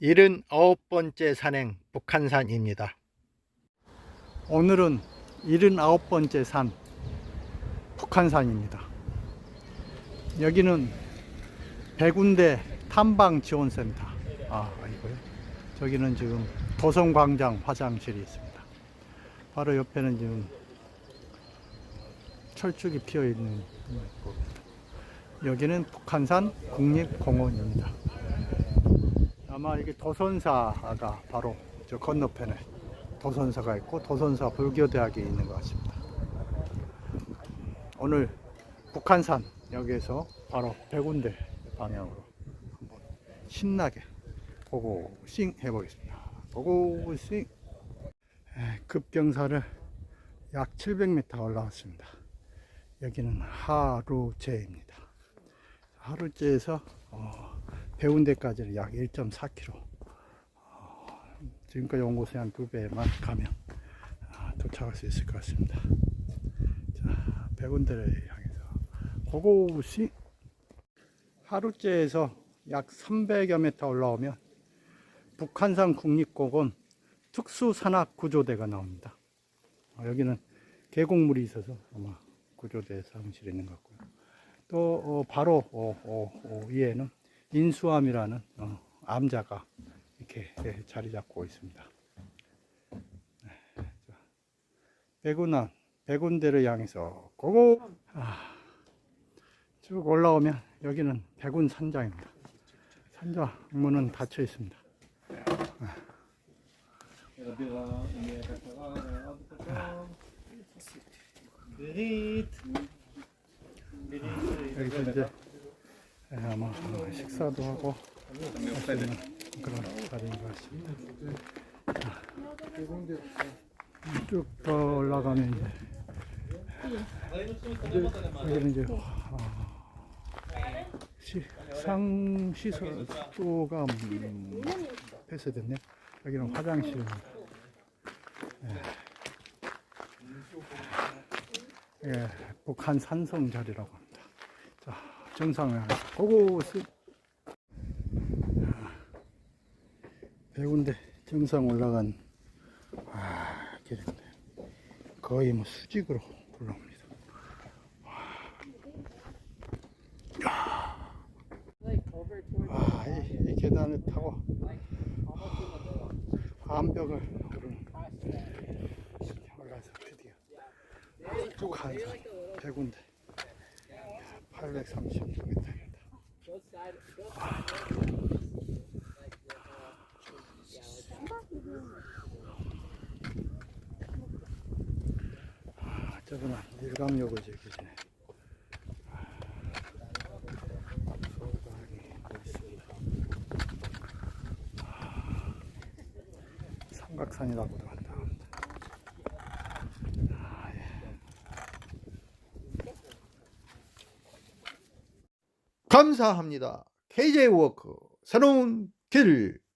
79번째 산행 북한산입니다. 오늘은 79번째 산 북한산입니다. 여기는 백운대 탐방지원센터. 아, 아니고요. 저기는 지금 도성광장 화장실이 있습니다. 바로 옆에는 지금 철쭉이 피어 있는 곳입니다. 여기는 북한산 국립공원입니다. 아마 이게 도선사가 바로 저 건너편에 도선사가 있고 도선사 불교대학이 있는 것 같습니다. 오늘 북한산 여기에서 바로 백운대 방향으로 한번 신나게 고고싱 해보겠습니다. 고고싱 에, 급경사를 약 700m 올라왔습니다. 여기는 하루제입니다. 하루제에서 어, 배운대까지는 약 1.4km. 어, 지금까지 온 곳에 한 두 배만 가면 아, 도착할 수 있을 것 같습니다. 자, 배운대를 향해서 고고시 하루째에서 약 300여 m 올라오면 북한산 국립공원 특수산악구조대가 나옵니다. 어, 여기는 계곡물이 있어서 아마 구조대 사무실이 있는 것 같고요. 또 어, 바로 어, 어, 어, 위에는 인수암이라는 어, 암자가 이렇게 예, 자리 잡고 있습니다. 네, 자, 백운암, 백운대를 향해서 고고 아, 쭉 올라오면 여기는 백운 산장입니다. 산장 문은 닫혀 있습니다. 여기서 이제 예, 아마 식사도 하고 그런 자리인 것 같습니다. 쭉 더 올라가면 이제 여기는 이제 아, 시, 상시설 또가 음, 폐쇄됐네요. 여기는 화장실입니다. 예. 예, 북한 산성 자리라고 합니다. 자, 정상을 고고스 배운데 정상 올라간 아, 길인데 거의 뭐 수직으로 올라옵니다. 아, 이, 이 계단을 타고 암벽을 오르는 올라서 드디어. 북한산 백운대 830m입니다. 아, 즐기시네. 소방이 있습니다. 삼각산이라고도 한다. 아, 예. 감사합니다. KJ 워크 새로운 길